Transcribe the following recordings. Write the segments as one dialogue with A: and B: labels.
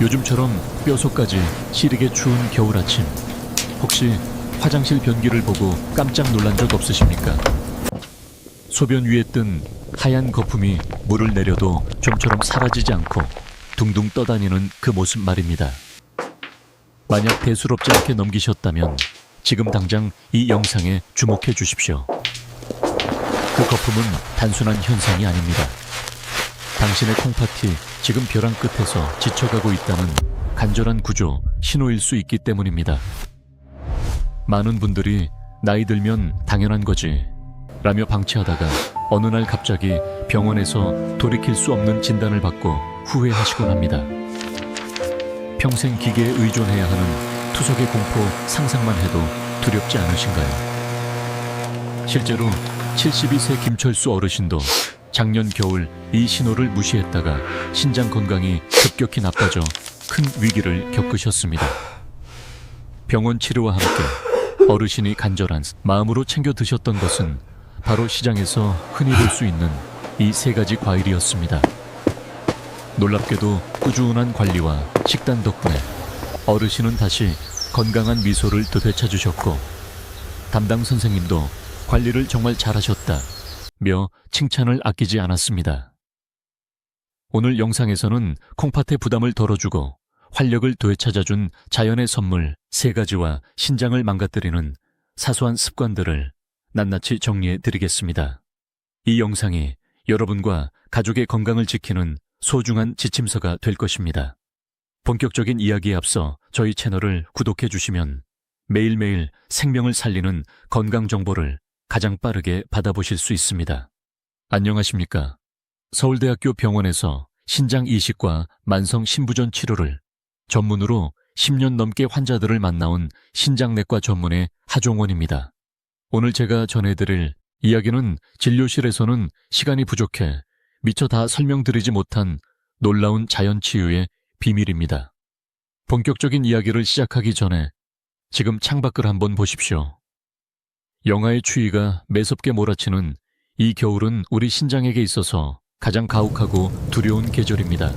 A: 요즘처럼 뼈속까지 시리게 추운 겨울 아침. 혹시 화장실 변기를 보고 깜짝 놀란 적 없으십니까? 소변 위에 뜬 하얀 거품이 물을 내려도 좀처럼 사라지지 않고 둥둥 떠다니는 그 모습 말입니다. 만약 대수롭지 않게 넘기셨다면 지금 당장 이 영상에 주목해 주십시오. 그 거품은 단순한 현상이 아닙니다. 당신의 콩파티 지금 벼랑 끝에서 지쳐가고 있다는 간절한 구조 신호일 수 있기 때문입니다. 많은 분들이 나이 들면 당연한 거지 라며 방치하다가 어느 날 갑자기 병원에서 돌이킬 수 없는 진단을 받고 후회하시곤 합니다. 평생 기계에 의존해야 하는 투석의 공포 상상만 해도 두렵지 않으신가요? 실제로 72세 김철수 어르신도 작년 겨울 이 신호를 무시했다가 신장 건강이 급격히 나빠져 큰 위기를 겪으셨습니다. 병원 치료와 함께 어르신이 간절한 마음으로 챙겨 드셨던 것은 바로 시장에서 흔히 볼 수 있는 이 세 가지 과일이었습니다. 놀랍게도 꾸준한 관리와 식단 덕분에 어르신은 다시 건강한 미소를 되찾으셨고 담당 선생님도 관리를 정말 잘하셨다 며 칭찬을 아끼지 않았습니다. 오늘 영상에서는 콩팥의 부담을 덜어주고 활력을 되찾아준 자연의 선물 세 가지와 신장을 망가뜨리는 사소한 습관들을 낱낱이 정리해 드리겠습니다. 이 영상이 여러분과 가족의 건강을 지키는 소중한 지침서가 될 것입니다. 본격적인 이야기에 앞서 저희 채널을 구독해 주시면 매일매일 생명을 살리는 건강 정보를 가장 빠르게 받아보실 수 있습니다. 안녕하십니까. 서울대학교 병원에서 신장 이식과 만성 신부전 치료를 전문으로 10년 넘게 환자들을 만나온 신장내과 전문의 하종원입니다. 오늘 제가 전해드릴 이야기는 진료실에서는 시간이 부족해 미처 다 설명드리지 못한 놀라운 자연 치유의 비밀입니다. 본격적인 이야기를 시작하기 전에 지금 창밖을 한번 보십시오. 영하의 추위가 매섭게 몰아치는 이 겨울은 우리 신장에게 있어서 가장 가혹하고 두려운 계절입니다.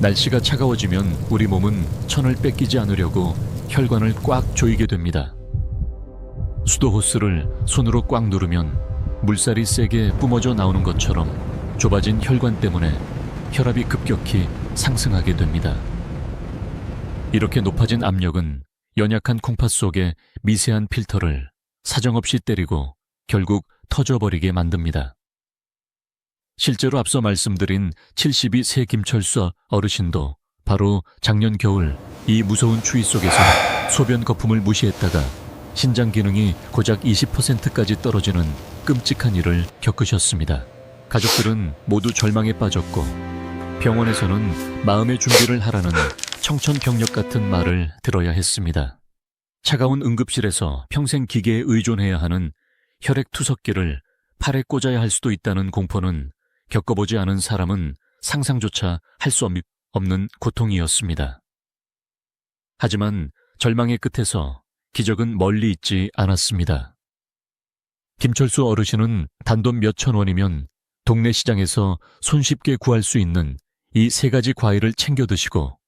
A: 날씨가 차가워지면 우리 몸은 천을 뺏기지 않으려고 혈관을 꽉 조이게 됩니다. 수도 호스를 손으로 꽉 누르면 물살이 세게 뿜어져 나오는 것처럼 좁아진 혈관 때문에 혈압이 급격히 상승하게 됩니다. 이렇게 높아진 압력은 연약한 콩팥 속의 미세한 필터를 사정없이 때리고 결국 터져버리게 만듭니다. 실제로 앞서 말씀드린 72세 김철수 어르신도 바로 작년 겨울 이 무서운 추위 속에서 소변 거품을 무시했다가 신장 기능이 고작 20%까지 떨어지는 끔찍한 일을 겪으셨습니다. 가족들은 모두 절망에 빠졌고 병원에서는 마음의 준비를 하라는 청천벽력 같은 말을 들어야 했습니다. 차가운 응급실에서 평생 기계에 의존해야 하는 혈액 투석기를 팔에 꽂아야 할 수도 있다는 공포는 겪어보지 않은 사람은 상상조차 할 수 없는 고통이었습니다. 하지만 절망의 끝에서 기적은 멀리 있지 않았습니다. 김철수 어르신은 단돈 몇천 원이면 동네 시장에서 손쉽게 구할 수 있는 이 세 가지 과일을 챙겨 드시고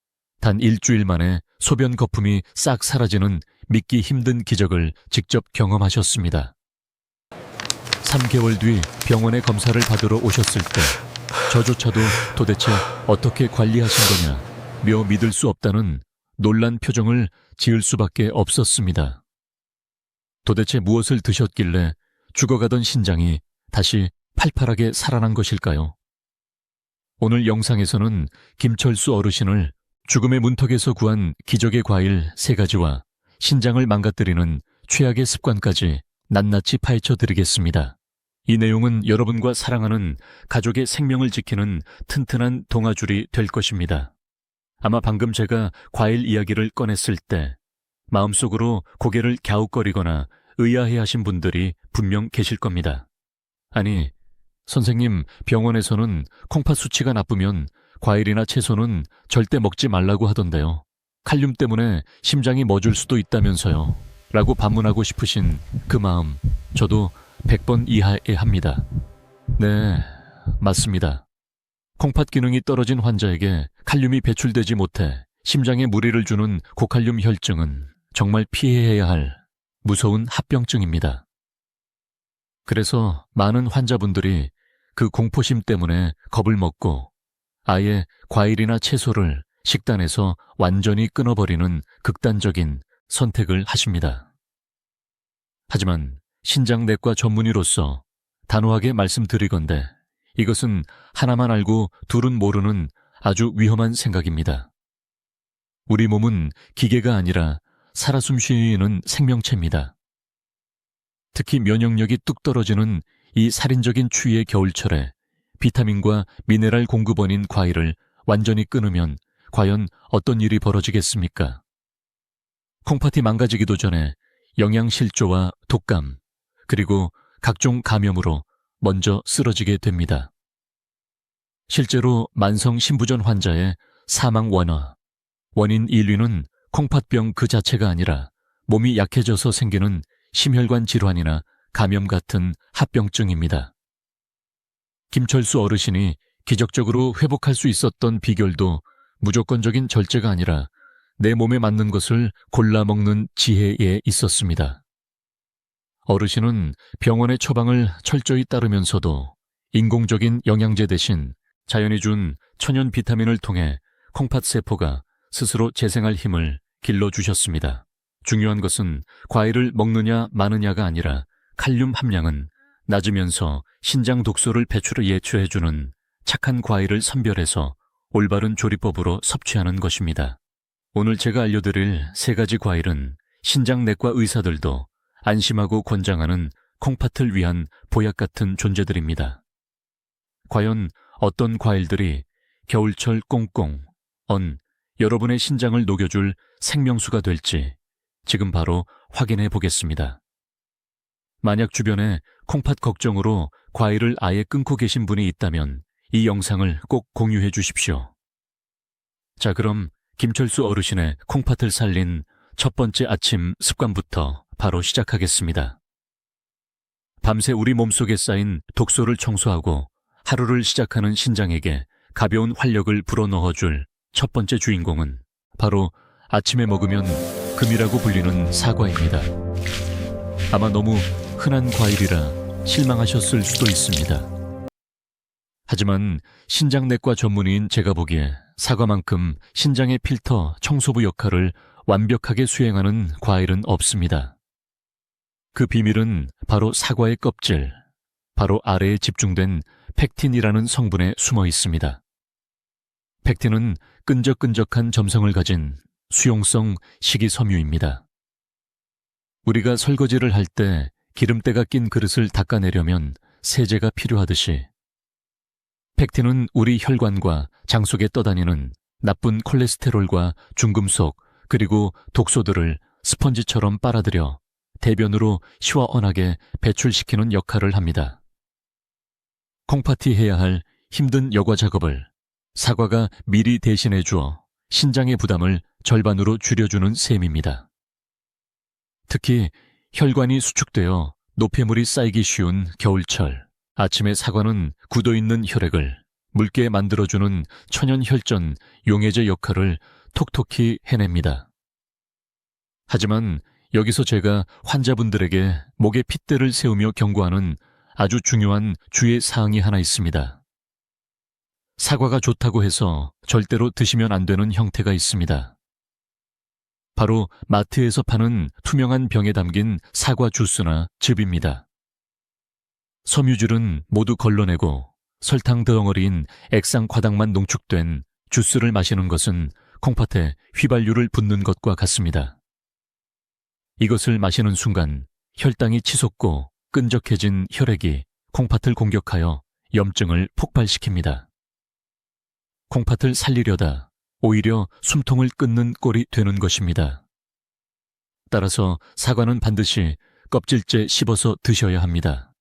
A: 단 일주일 만에 소변 거품이 싹 사라지는 믿기 힘든 기적을 직접 경험하셨습니다. 3개월 뒤 병원에 검사를 받으러 오셨을 때 저조차도 도대체 어떻게 관리하신 거냐 며 믿을 수 없다는 놀란 표정을 지을 수밖에 없었습니다. 도대체 무엇을 드셨길래 죽어가던 신장이 다시 팔팔하게 살아난 것일까요? 오늘 영상에서는 김철수 어르신을 죽음의 문턱에서 구한 기적의 과일 세 가지와 신장을 망가뜨리는 최악의 습관까지 낱낱이 파헤쳐 드리겠습니다. 이 내용은 여러분과 사랑하는 가족의 생명을 지키는 튼튼한 동아줄이 될 것입니다. 아마 방금 제가 과일 이야기를 꺼냈을 때 마음속으로 고개를 갸웃거리거나 의아해 하신 분들이 분명 계실 겁니다. 아니, 선생님, 병원에서는 콩팥 수치가 나쁘면 과일이나 채소는 절대 먹지 말라고 하던데요. 칼륨 때문에 심장이 멎을 수도 있다면서요. 라고 반문하고 싶으신 그 마음, 저도 100번 이하에 합니다. 네, 맞습니다. 콩팥 기능이 떨어진 환자에게 칼륨이 배출되지 못해 심장에 무리를 주는 고칼륨 혈증은 정말 피해야 할 무서운 합병증입니다. 그래서 많은 환자분들이 그 공포심 때문에 겁을 먹고 아예 과일이나 채소를 식단에서 완전히 끊어버리는 극단적인 선택을 하십니다. 하지만 신장내과 전문의로서 단호하게 말씀드리건대 이것은 하나만 알고 둘은 모르는 아주 위험한 생각입니다. 우리 몸은 기계가 아니라 살아 숨쉬는 생명체입니다. 특히 면역력이 뚝 떨어지는 이 살인적인 추위의 겨울철에 비타민과 미네랄 공급원인 과일을 완전히 끊으면 과연 어떤 일이 벌어지겠습니까? 콩팥이 망가지기도 전에 영양실조와 독감, 그리고 각종 감염으로 먼저 쓰러지게 됩니다. 실제로 만성 신부전 환자의 사망 원화, 원인 1위는 콩팥병 그 자체가 아니라 몸이 약해져서 생기는 심혈관 질환이나 감염 같은 합병증입니다. 김철수 어르신이 기적적으로 회복할 수 있었던 비결도 무조건적인 절제가 아니라 내 몸에 맞는 것을 골라 먹는 지혜에 있었습니다. 어르신은 병원의 처방을 철저히 따르면서도 인공적인 영양제 대신 자연이 준 천연 비타민을 통해 콩팥 세포가 스스로 재생할 힘을 길러주셨습니다. 중요한 것은 과일을 먹느냐 마느냐가 아니라 칼륨 함량은 낮으면서 신장 독소를 배출을 예초해주는 착한 과일을 선별해서 올바른 조리법으로 섭취하는 것입니다. 오늘 제가 알려드릴 세 가지 과일은 신장 내과 의사들도 안심하고 권장하는 콩팥을 위한 보약 같은 존재들입니다. 과연 어떤 과일들이 겨울철 꽁꽁, 언, 여러분의 신장을 녹여줄 생명수가 될지 지금 바로 확인해 보겠습니다. 만약 주변에 콩팥 걱정으로 과일을 아예 끊고 계신 분이 있다면 이 영상을 꼭 공유해 주십시오. 자, 그럼 김철수 어르신의 콩팥을 살린 첫 번째 아침 습관부터 바로 시작하겠습니다. 밤새 우리 몸속에 쌓인 독소를 청소하고 하루를 시작하는 신장에게 가벼운 활력을 불어넣어 줄 첫 번째 주인공은 바로 아침에 먹으면 금이라고 불리는 사과입니다. 아마 너무 흔한 과일이라 실망하셨을 수도 있습니다. 하지만 신장내과 전문의인 제가 보기에 사과만큼 신장의 필터 청소부 역할을 완벽하게 수행하는 과일은 없습니다. 그 비밀은 바로 사과의 껍질, 바로 아래에 집중된 팩틴이라는 성분에 숨어 있습니다. 팩틴은 끈적끈적한 점성을 가진 수용성 식이섬유입니다. 우리가 설거지를 할 때 기름때가 낀 그릇을 닦아내려면 세제가 필요하듯이 팩틴은 우리 혈관과 장 속에 떠다니는 나쁜 콜레스테롤과 중금속 그리고 독소들을 스펀지처럼 빨아들여 대변으로 시원하게 배출시키는 역할을 합니다. 콩파티 해야 할 힘든 여과 작업을 사과가 미리 대신해 주어 신장의 부담을 절반으로 줄여주는 셈입니다. 특히 혈관이 수축되어 노폐물이 쌓이기 쉬운 겨울철, 아침에 사과는 굳어있는 혈액을 묽게 만들어주는 천연 혈전 용해제 역할을 톡톡히 해냅니다. 하지만 여기서 제가 환자분들에게 목에 핏대를 세우며 경고하는 아주 중요한 주의 사항이 하나 있습니다. 사과가 좋다고 해서 절대로 드시면 안 되는 형태가 있습니다. 바로 마트에서 파는 투명한 병에 담긴 사과 주스나 즙입니다. 섬유질은 모두 걸러내고 설탕 덩어리인 액상 과당만 농축된 주스를 마시는 것은 콩팥에 휘발유를 붓는 것과 같습니다. 이것을 마시는 순간 혈당이 치솟고 끈적해진 혈액이 콩팥을 공격하여 염증을 폭발시킵니다. 콩팥을 살리려다 오히려 숨통을 끊는 꼴이 되는 것입니다. 따라서 사과는 반드시 껍질째 씹어서 드셔야 합니다.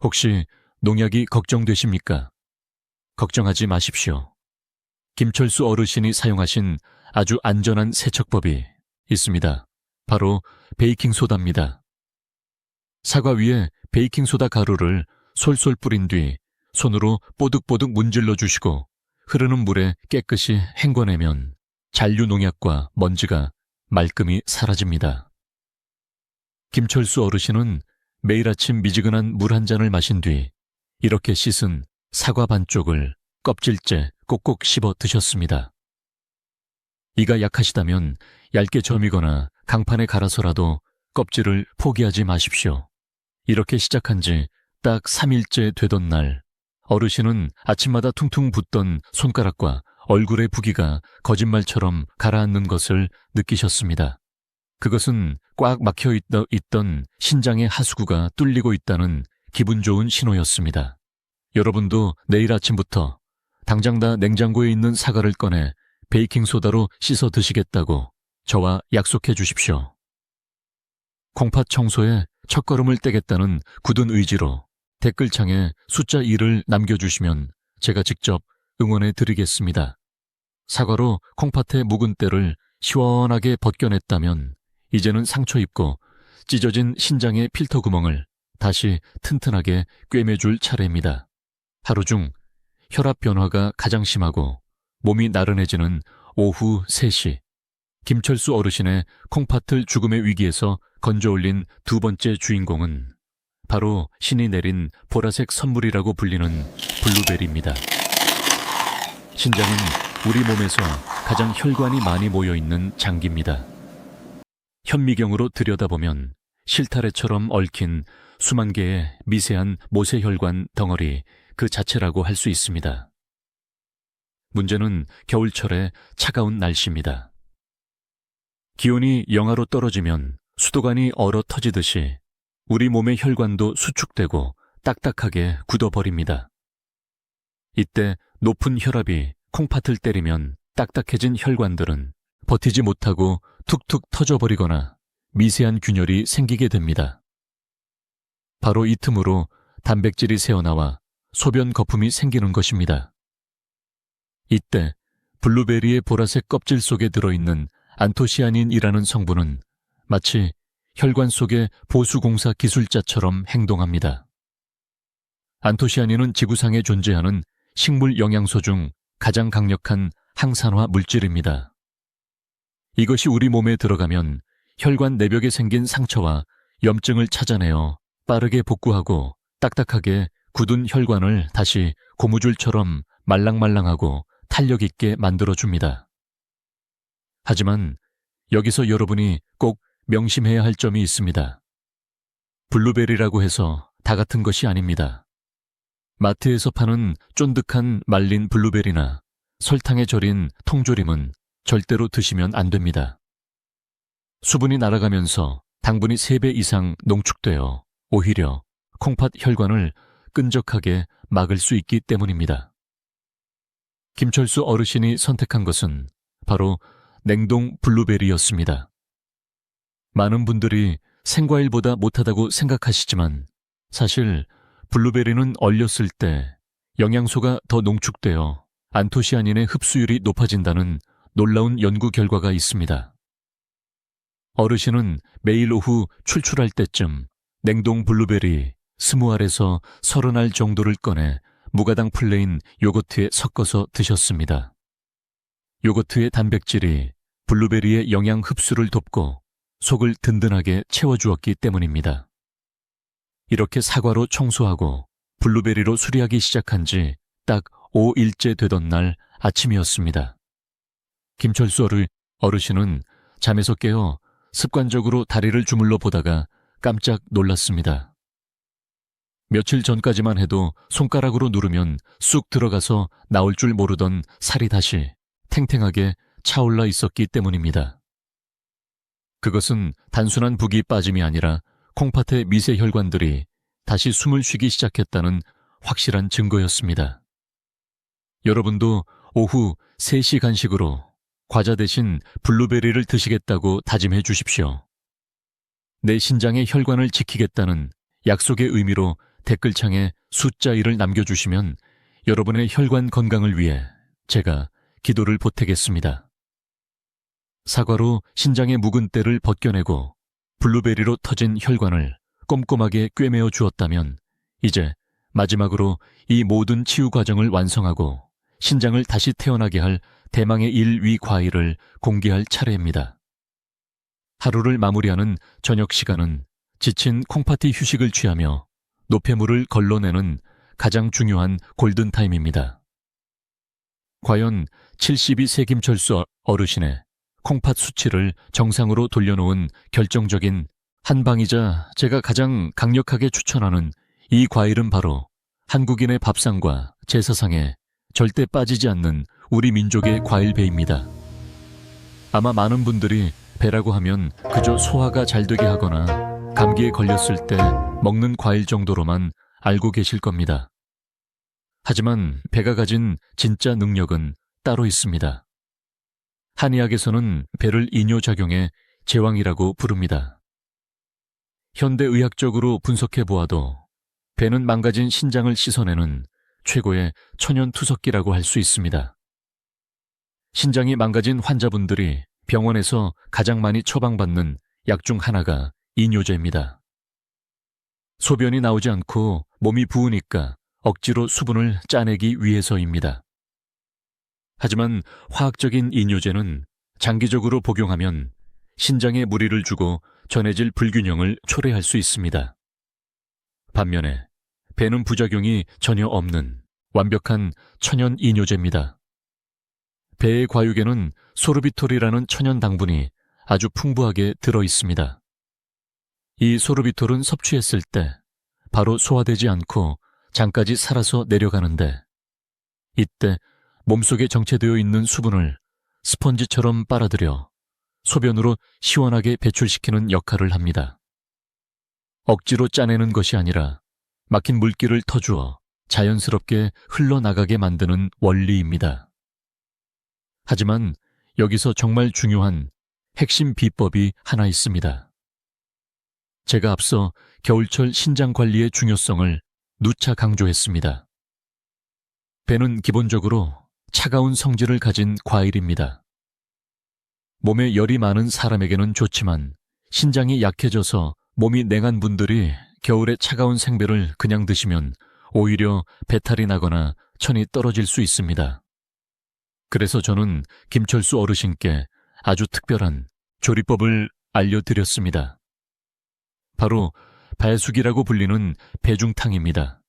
A: 혹시 농약이 걱정되십니까? 걱정하지 마십시오. 김철수 어르신이 사용하신 아주 안전한 세척법이 있습니다. 바로 베이킹소다입니다. 사과 위에 베이킹소다 가루를 솔솔 뿌린 뒤 손으로 뽀득뽀득 문질러 주시고 흐르는 물에 깨끗이 헹궈내면 잔류 농약과 먼지가 말끔히 사라집니다. 김철수 어르신은 매일 아침 미지근한 물 한 잔을 마신 뒤 이렇게 씻은 사과 반쪽을 껍질째 꼭꼭 씹어 드셨습니다. 이가 약하시다면 얇게 점이거나 강판에 갈아서라도 껍질을 포기하지 마십시오. 이렇게 시작한 지 딱 3일째 되던 날, 어르신은 아침마다 퉁퉁 붓던 손가락과 얼굴의 부기가 거짓말처럼 가라앉는 것을 느끼셨습니다. 그것은 꽉 막혀 있던 신장의 하수구가 뚫리고 있다는 기분 좋은 신호였습니다. 여러분도 내일 아침부터 당장 다 냉장고에 있는 사과를 꺼내 베이킹소다로 씻어 드시겠다고 저와 약속해 주십시오. 콩팥 청소에 첫걸음을 떼겠다는 굳은 의지로 댓글창에 숫자 2를 남겨주시면 제가 직접 응원해 드리겠습니다. 사과로 콩팥의 묵은 때를 시원하게 벗겨냈다면 이제는 상처 입고 찢어진 신장의 필터 구멍을 다시 튼튼하게 꿰매줄 차례입니다. 하루 중 혈압 변화가 가장 심하고 몸이 나른해지는 오후 3시 김철수 어르신의 콩팥을 죽음의 위기에서 건져 올린 두 번째 주인공은 바로 신이 내린 보라색 선물이라고 불리는 블루베리입니다. 신장은 우리 몸에서 가장 혈관이 많이 모여 있는 장기입니다. 현미경으로 들여다보면 실타래처럼 얽힌 수만 개의 미세한 모세혈관 덩어리 그 자체라고 할 수 있습니다. 문제는 겨울철의 차가운 날씨입니다. 기온이 영하로 떨어지면 수도관이 얼어 터지듯이 우리 몸의 혈관도 수축되고 딱딱하게 굳어버립니다. 이때 높은 혈압이 콩팥을 때리면 딱딱해진 혈관들은 버티지 못하고 툭툭 터져버리거나 미세한 균열이 생기게 됩니다. 바로 이 틈으로 단백질이 새어나와 소변 거품이 생기는 것입니다. 이때 블루베리의 보라색 껍질 속에 들어있는 안토시아닌이라는 성분은 마치 혈관 속의 보수공사 기술자처럼 행동합니다. 안토시아닌은 지구상에 존재하는 식물 영양소 중 가장 강력한 항산화 물질입니다. 이것이 우리 몸에 들어가면 혈관 내벽에 생긴 상처와 염증을 찾아내어 빠르게 복구하고 딱딱하게 굳은 혈관을 다시 고무줄처럼 말랑말랑하고 탄력 있게 만들어줍니다. 하지만 여기서 여러분이 꼭 명심해야 할 점이 있습니다. 블루베리라고 해서 다 같은 것이 아닙니다. 마트에서 파는 쫀득한 말린 블루베리나 설탕에 절인 통조림은 절대로 드시면 안 됩니다. 수분이 날아가면서 당분이 3배 이상 농축되어 오히려 콩팥 혈관을 끈적하게 막을 수 있기 때문입니다. 김철수 어르신이 선택한 것은 바로 냉동 블루베리였습니다. 많은 분들이 생과일보다 못하다고 생각하시지만 사실 블루베리는 얼렸을 때 영양소가 더 농축되어 안토시아닌의 흡수율이 높아진다는 놀라운 연구 결과가 있습니다. 어르신은 매일 오후 출출할 때쯤 냉동 블루베리 20알에서 30알 정도를 꺼내 무가당 플레인 요거트에 섞어서 드셨습니다. 요거트의 단백질이 블루베리의 영양 흡수를 돕고 속을 든든하게 채워주었기 때문입니다. 이렇게 사과로 청소하고 블루베리로 수리하기 시작한 지 딱 5일째 되던 날 아침이었습니다. 김철수 어르, 어르신은 잠에서 깨어 습관적으로 다리를 주물러 보다가 깜짝 놀랐습니다. 며칠 전까지만 해도 손가락으로 누르면 쑥 들어가서 나올 줄 모르던 살이 다시 탱탱하게 차올라 있었기 때문입니다. 그것은 단순한 북이 빠짐이 아니라 콩팥의 미세 혈관들이 다시 숨을 쉬기 시작했다는 확실한 증거였습니다. 여러분도 오후 3시 간식으로 과자 대신 블루베리를 드시겠다고 다짐해 주십시오. 내 신장의 혈관을 지키겠다는 약속의 의미로 댓글창에 숫자 1을 남겨주시면 여러분의 혈관 건강을 위해 제가 기도를 보태겠습니다. 사과로 신장의 묵은 때를 벗겨내고 블루베리로 터진 혈관을 꼼꼼하게 꿰매어 주었다면 이제 마지막으로 이 모든 치유 과정을 완성하고 신장을 다시 태어나게 할 대망의 1위 과일을 공개할 차례입니다. 하루를 마무리하는 저녁 시간은 지친 콩파티 휴식을 취하며 노폐물을 걸러내는 가장 중요한 골든타임입니다. 과연 72세 김철수 어르신의 콩팥 수치를 정상으로 돌려놓은 결정적인 한방이자 제가 가장 강력하게 추천하는 이 과일은 바로 한국인의 밥상과 제사상에 절대 빠지지 않는 우리 민족의 과일배입니다. 아마 많은 분들이 배라고 하면 그저 소화가 잘 되게 하거나 감기에 걸렸을 때 먹는 과일 정도로만 알고 계실 겁니다. 하지만 배가 가진 진짜 능력은 따로 있습니다. 한의학에서는 배를 이뇨작용의 제왕이라고 부릅니다. 현대의학적으로 분석해 보아도 배는 망가진 신장을 씻어내는 최고의 천연 투석기라고 할 수 있습니다. 신장이 망가진 환자분들이 병원에서 가장 많이 처방받는 약 중 하나가 이뇨제입니다. 소변이 나오지 않고 몸이 부으니까 억지로 수분을 짜내기 위해서입니다. 하지만 화학적인 이뇨제는 장기적으로 복용하면 신장에 무리를 주고 전해질 불균형을 초래할 수 있습니다. 반면에 배는 부작용이 전혀 없는 완벽한 천연 이뇨제입니다. 배의 과육에는 소르비톨이라는 천연 당분이 아주 풍부하게 들어 있습니다. 이 소르비톨은 섭취했을 때 바로 소화되지 않고 장까지 살아서 내려가는데 이때 몸속에 정체되어 있는 수분을 스펀지처럼 빨아들여 소변으로 시원하게 배출시키는 역할을 합니다. 억지로 짜내는 것이 아니라 막힌 물기를 터주어 자연스럽게 흘러나가게 만드는 원리입니다. 하지만 여기서 정말 중요한 핵심 비법이 하나 있습니다. 제가 앞서 겨울철 신장 관리의 중요성을 누차 강조했습니다. 배는 기본적으로 차가운 성질을 가진 과일입니다. 몸에 열이 많은 사람에게는 좋지만 신장이 약해져서 몸이 냉한 분들이 겨울에 차가운 생배를 그냥 드시면 오히려 배탈이 나거나 천이 떨어질 수 있습니다. 그래서 저는 김철수 어르신께 아주 특별한 조리법을 알려드렸습니다. 바로 발숙이라고 불리는 배중탕입니다.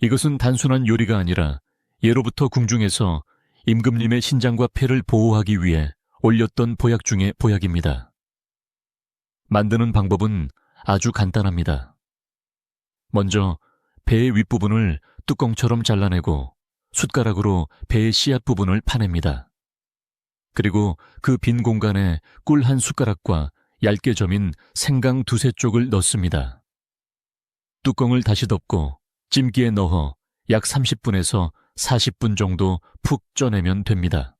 A: 이것은 단순한 요리가 아니라 예로부터 궁중에서 임금님의 신장과 폐를 보호하기 위해 올렸던 보약 중의 보약입니다. 만드는 방법은 아주 간단합니다. 먼저 배의 윗부분을 뚜껑처럼 잘라내고 숟가락으로 배의 씨앗 부분을 파냅니다. 그리고 그 빈 공간에 꿀 한 숟가락과 얇게 점인 생강 두세 쪽을 넣습니다. 뚜껑을 다시 덮고 찜기에 넣어 약 30분에서 40분 정도 푹 쪄내면 됩니다.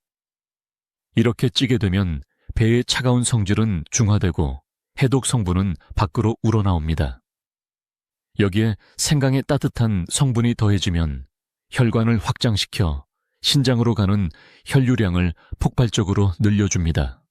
A: 이렇게 찌게 되면 배의 차가운 성질은 중화되고 해독 성분은 밖으로 우러나옵니다. 여기에 생강의 따뜻한 성분이 더해지면 혈관을 확장시켜 신장으로 가는 혈류량을 폭발적으로 늘려줍니다.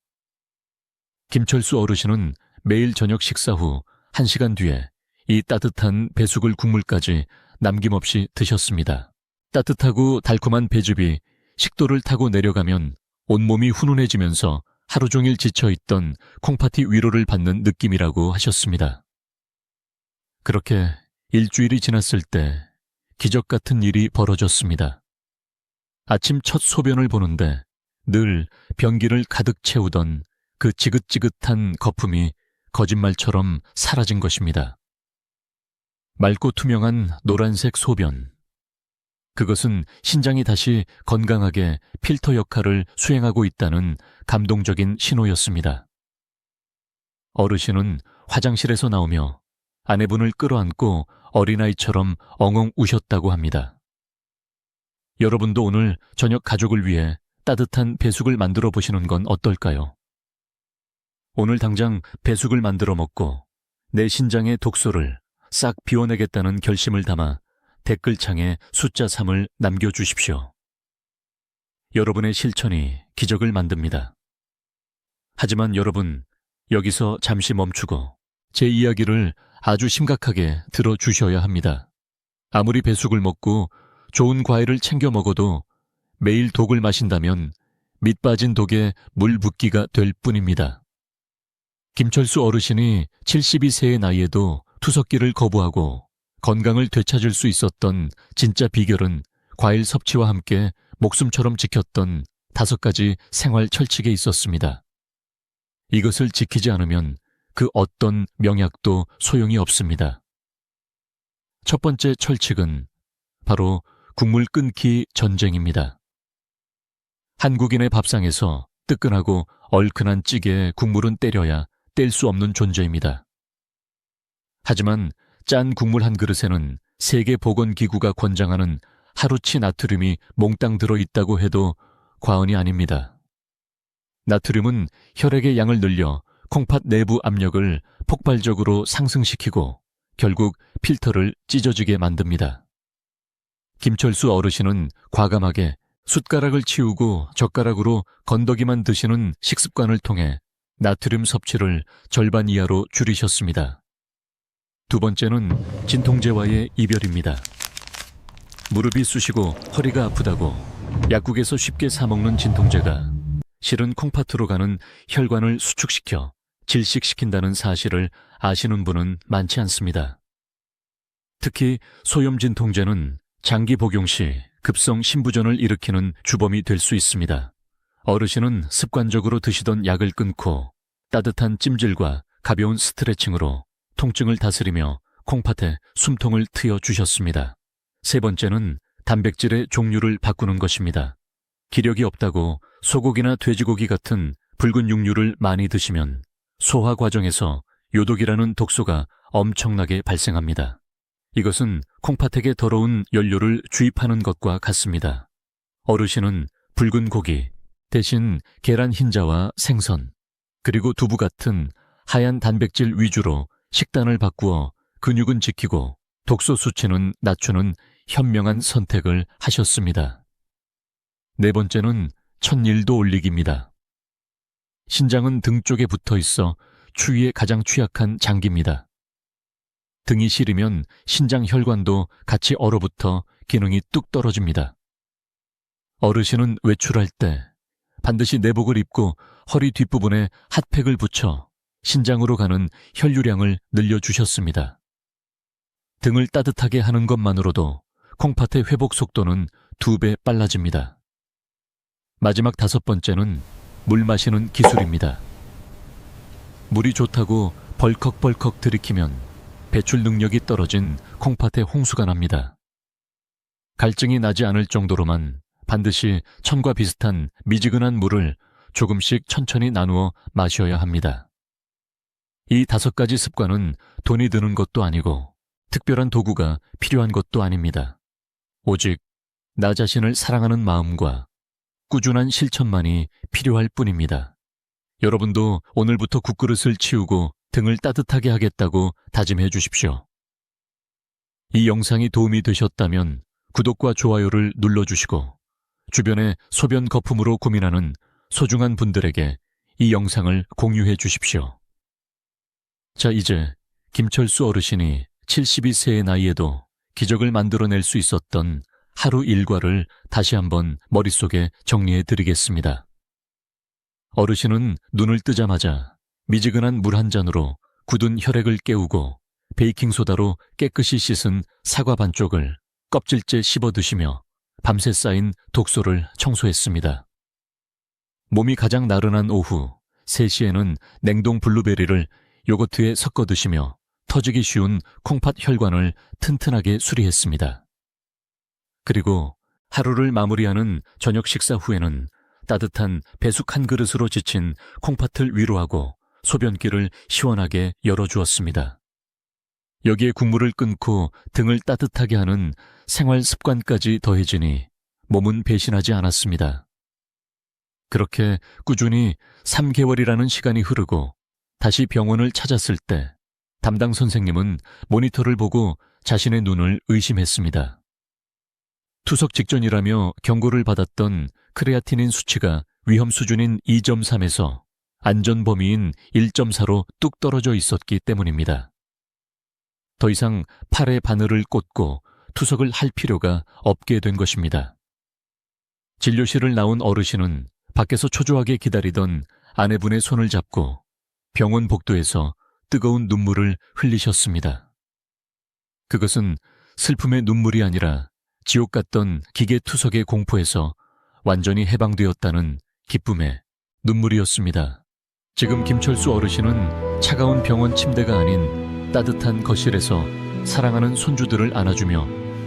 A: 김철수 어르신은 매일 저녁 식사 후 1시간 뒤에 이 따뜻한 배숙을 국물까지 남김없이 드셨습니다. 따뜻하고 달콤한 배즙이 식도를 타고 내려가면 온몸이 훈훈해지면서 하루 종일 지쳐있던 콩파티 위로를 받는 느낌이라고 하셨습니다. 그렇게 일주일이 지났을 때 기적 같은 일이 벌어졌습니다. 아침 첫 소변을 보는데 늘 변기를 가득 채우던 그 지긋지긋한 거품이 거짓말처럼 사라진 것입니다. 맑고 투명한 노란색 소변. 그것은 신장이 다시 건강하게 필터 역할을 수행하고 있다는 감동적인 신호였습니다. 어르신은 화장실에서 나오며 아내분을 끌어안고 어린아이처럼 엉엉 우셨다고 합니다. 여러분도 오늘 저녁 가족을 위해 따뜻한 배숙을 만들어 보시는 건 어떨까요? 오늘 당장 배숙을 만들어 먹고 내 신장의 독소를 싹 비워내겠다는 결심을 담아 댓글창에 숫자 3을 남겨주십시오. 여러분의 실천이 기적을 만듭니다. 하지만 여러분, 여기서 잠시 멈추고 제 이야기를 아주 심각하게 들어주셔야 합니다. 아무리 배숙을 먹고 좋은 과일을 챙겨 먹어도 매일 독을 마신다면 밑 빠진 독에 물 붓기가 될 뿐입니다. 김철수 어르신이 72세의 나이에도 투석기를 거부하고 건강을 되찾을 수 있었던 진짜 비결은 과일 섭취와 함께 목숨처럼 지켰던 다섯 가지 생활 철칙에 있었습니다. 이것을 지키지 않으면 그 어떤 명약도 소용이 없습니다. 첫 번째 철칙은 바로 국물 끊기 전쟁입니다. 한국인의 밥상에서 뜨끈하고 얼큰한 찌개에 국물은 때려야 뗄 수 없는 존재입니다. 하지만 짠 국물 한 그릇에는 세계보건기구가 권장하는 하루치 나트륨이 몽땅 들어 있다고 해도 과언이 아닙니다. 나트륨은 혈액의 양을 늘려 콩팥 내부 압력을 폭발적으로 상승시키고 결국 필터를 찢어지게 만듭니다. 김철수 어르신은 과감하게 숟가락을 치우고 젓가락으로 건더기만 드시는 식습관을 통해 나트륨 섭취를 절반 이하로 줄이셨습니다. 두 번째는 진통제와의 이별입니다. 무릎이 쑤시고 허리가 아프다고 약국에서 쉽게 사먹는 진통제가 실은 콩팥으로 가는 혈관을 수축시켜 질식시킨다는 사실을 아시는 분은 많지 않습니다. 특히 소염 진통제는 장기 복용 시 급성 신부전을 일으키는 주범이 될 수 있습니다. 어르신은 습관적으로 드시던 약을 끊고 따뜻한 찜질과 가벼운 스트레칭으로 통증을 다스리며 콩팥에 숨통을 트여 주셨습니다. 세 번째는 단백질의 종류를 바꾸는 것입니다. 기력이 없다고 소고기나 돼지고기 같은 붉은 육류를 많이 드시면 소화 과정에서 요독이라는 독소가 엄청나게 발생합니다. 이것은 콩팥에게 더러운 연료를 주입하는 것과 같습니다. 어르신은 붉은 고기 대신 계란 흰자와 생선 그리고 두부 같은 하얀 단백질 위주로 식단을 바꾸어 근육은 지키고 독소 수치는 낮추는 현명한 선택을 하셨습니다. 네 번째는 천일도 올리기입니다. 신장은 등 쪽에 붙어 있어 추위에 가장 취약한 장기입니다. 등이 시리면 신장 혈관도 같이 얼어붙어 기능이 뚝 떨어집니다. 어르신은 외출할 때 반드시 내복을 입고 허리 뒷부분에 핫팩을 붙여 신장으로 가는 혈류량을 늘려주셨습니다. 등을 따뜻하게 하는 것만으로도 콩팥의 회복 속도는 두 배 빨라집니다. 마지막 다섯 번째는 물 마시는 기술입니다. 물이 좋다고 벌컥벌컥 들이키면 배출 능력이 떨어진 콩팥에 홍수가 납니다. 갈증이 나지 않을 정도로만 반드시 천과 비슷한 미지근한 물을 조금씩 천천히 나누어 마셔야 합니다. 이 다섯 가지 습관은 돈이 드는 것도 아니고 특별한 도구가 필요한 것도 아닙니다. 오직 나 자신을 사랑하는 마음과 꾸준한 실천만이 필요할 뿐입니다. 여러분도 오늘부터 국그릇을 치우고 등을 따뜻하게 하겠다고 다짐해 주십시오. 이 영상이 도움이 되셨다면 구독과 좋아요를 눌러주시고 주변에 소변 거품으로 고민하는 소중한 분들에게 이 영상을 공유해 주십시오. 자, 이제 김철수 어르신이 72세의 나이에도 기적을 만들어낼 수 있었던 하루 일과를 다시 한번 머릿속에 정리해 드리겠습니다. 어르신은 눈을 뜨자마자 미지근한 물 한 잔으로 굳은 혈액을 깨우고 베이킹소다로 깨끗이 씻은 사과 반쪽을 껍질째 씹어 드시며 밤새 쌓인 독소를 청소했습니다. 몸이 가장 나른한 오후 3시에는 냉동 블루베리를 요거트에 섞어 드시며 터지기 쉬운 콩팥 혈관을 튼튼하게 수리했습니다. 그리고 하루를 마무리하는 저녁 식사 후에는 따뜻한 배숙 한 그릇으로 지친 콩팥을 위로하고 소변기를 시원하게 열어주었습니다. 여기에 국물을 끊고 등을 따뜻하게 하는 생활 습관까지 더해지니 몸은 배신하지 않았습니다. 그렇게 꾸준히 3개월이라는 시간이 흐르고 다시 병원을 찾았을 때 담당 선생님은 모니터를 보고 자신의 눈을 의심했습니다. 투석 직전이라며 경고를 받았던 크레아티닌 수치가 위험 수준인 2.3에서 안전 범위인 1.4로 뚝 떨어져 있었기 때문입니다. 더 이상 팔에 바늘을 꽂고 투석을 할 필요가 없게 된 것입니다. 진료실을 나온 어르신은 밖에서 초조하게 기다리던 아내분의 손을 잡고 병원 복도에서 뜨거운 눈물을 흘리셨습니다. 그것은 슬픔의 눈물이 아니라 지옥 같던 기계 투석의 공포에서 완전히 해방되었다는 기쁨의 눈물이었습니다. 지금 김철수 어르신은 차가운 병원 침대가 아닌 따뜻한 거실에서 사랑하는 손주들을 안아주며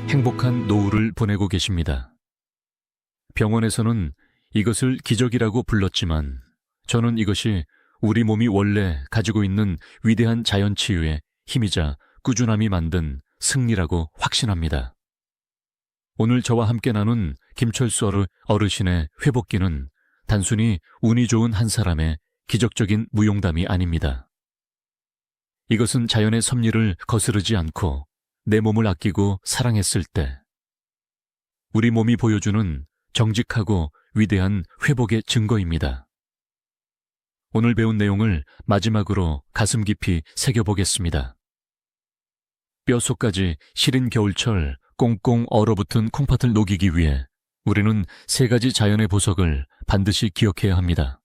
A: 행복한 노후를 보내고 계십니다. 병원에서는 이것을 기적이라고 불렀지만 저는 이것이 우리 몸이 원래 가지고 있는 위대한 자연 치유의 힘이자 꾸준함이 만든 승리라고 확신합니다. 오늘 저와 함께 나눈 김철수 어르- 어르신의 회복기는 단순히 운이 좋은 한 사람의 기적적인 무용담이 아닙니다. 이것은 자연의 섭리를 거스르지 않고 내 몸을 아끼고 사랑했을 때 우리 몸이 보여주는 정직하고 위대한 회복의 증거입니다. 오늘 배운 내용을 마지막으로 가슴 깊이 새겨보겠습니다. 뼛속까지 시린 겨울철 꽁꽁 얼어붙은 콩팥을 녹이기 위해 우리는 세 가지 자연의 보석을 반드시 기억해야 합니다.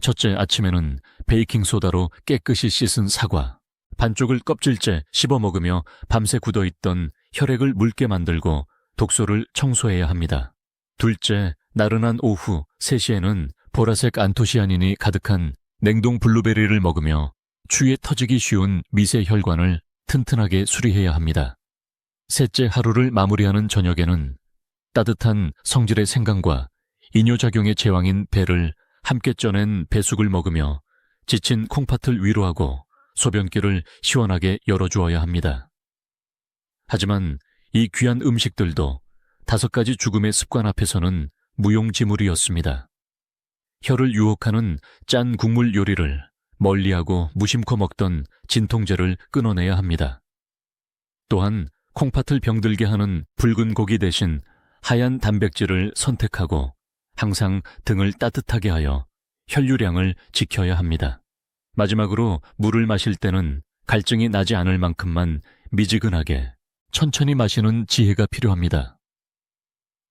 A: 첫째 아침에는 베이킹소다로 깨끗이 씻은 사과, 반쪽을 껍질째 씹어 먹으며 밤새 굳어있던 혈액을 묽게 만들고 독소를 청소해야 합니다. 둘째, 나른한 오후 3시에는 보라색 안토시아닌이 가득한 냉동 블루베리를 먹으며 추위에 터지기 쉬운 미세 혈관을 튼튼하게 수리해야 합니다. 셋째 하루를 마무리하는 저녁에는 따뜻한 성질의 생강과 이뇨작용의 제왕인 배를 함께 쪄낸 배숙을 먹으며 지친 콩팥을 위로하고 소변기를 시원하게 열어주어야 합니다. 하지만 이 귀한 음식들도 다섯 가지 죽음의 습관 앞에서는 무용지물이었습니다. 혀를 유혹하는 짠 국물 요리를 멀리하고 무심코 먹던 진통제를 끊어내야 합니다. 또한 콩팥을 병들게 하는 붉은 고기 대신 하얀 단백질을 선택하고 항상 등을 따뜻하게 하여 혈류량을 지켜야 합니다. 마지막으로 물을 마실 때는 갈증이 나지 않을 만큼만 미지근하게 천천히 마시는 지혜가 필요합니다.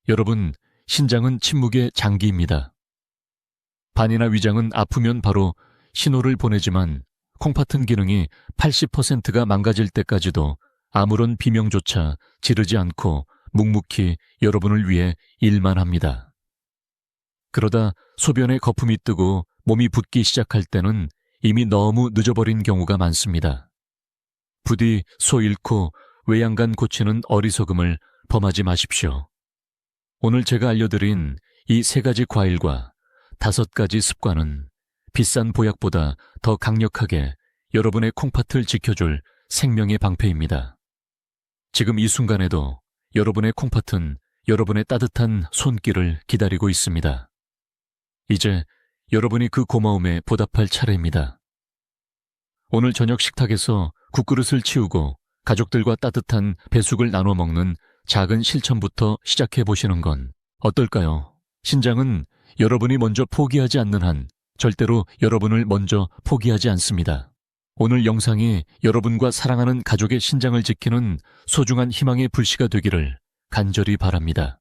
A: 여러분, 신장은 침묵의 장기입니다. 반이나 위장은 아프면 바로 신호를 보내지만 콩팥은 기능이 80%가 망가질 때까지도 아무런 비명조차 지르지 않고 묵묵히 여러분을 위해 일만 합니다. 그러다 소변에 거품이 뜨고 몸이 붓기 시작할 때는 이미 너무 늦어버린 경우가 많습니다. 부디 소 잃고 외양간 고치는 어리석음을 범하지 마십시오. 오늘 제가 알려드린 이 세 가지 과일과 다섯 가지 습관은 비싼 보약보다 더 강력하게 여러분의 콩팥을 지켜줄 생명의 방패입니다. 지금 이 순간에도 여러분의 콩팥은 여러분의 따뜻한 손길을 기다리고 있습니다. 이제 여러분이 그 고마움에 보답할 차례입니다. 오늘 저녁 식탁에서 국그릇을 치우고 가족들과 따뜻한 배숙을 나눠 먹는 작은 실천부터 시작해 보시는 건 어떨까요? 신장은 여러분이 먼저 포기하지 않는 한 절대로 여러분을 먼저 포기하지 않습니다. 오늘 영상이 여러분과 사랑하는 가족의 신장을 지키는 소중한 희망의 불씨가 되기를 간절히 바랍니다.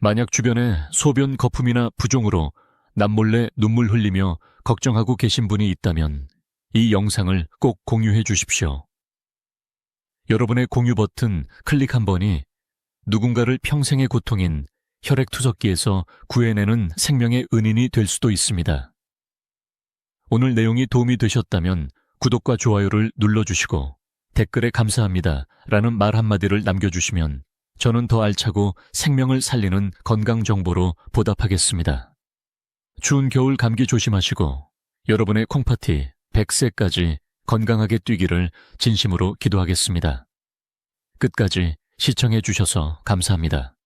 A: 만약 주변에 소변 거품이나 부종으로 남몰래 눈물 흘리며 걱정하고 계신 분이 있다면 이 영상을 꼭 공유해 주십시오. 여러분의 공유 버튼 클릭 한 번이 누군가를 평생의 고통인 혈액 투석기에서 구해내는 생명의 은인이 될 수도 있습니다. 오늘 내용이 도움이 되셨다면 구독과 좋아요를 눌러주시고 댓글에 감사합니다 라는 말 한마디를 남겨주시면 저는 더 알차고 생명을 살리는 건강 정보로 보답하겠습니다. 추운 겨울 감기 조심하시고 여러분의 콩파티 100세까지 건강하게 뛰기를 진심으로 기도하겠습니다. 끝까지 시청해 주셔서 감사합니다.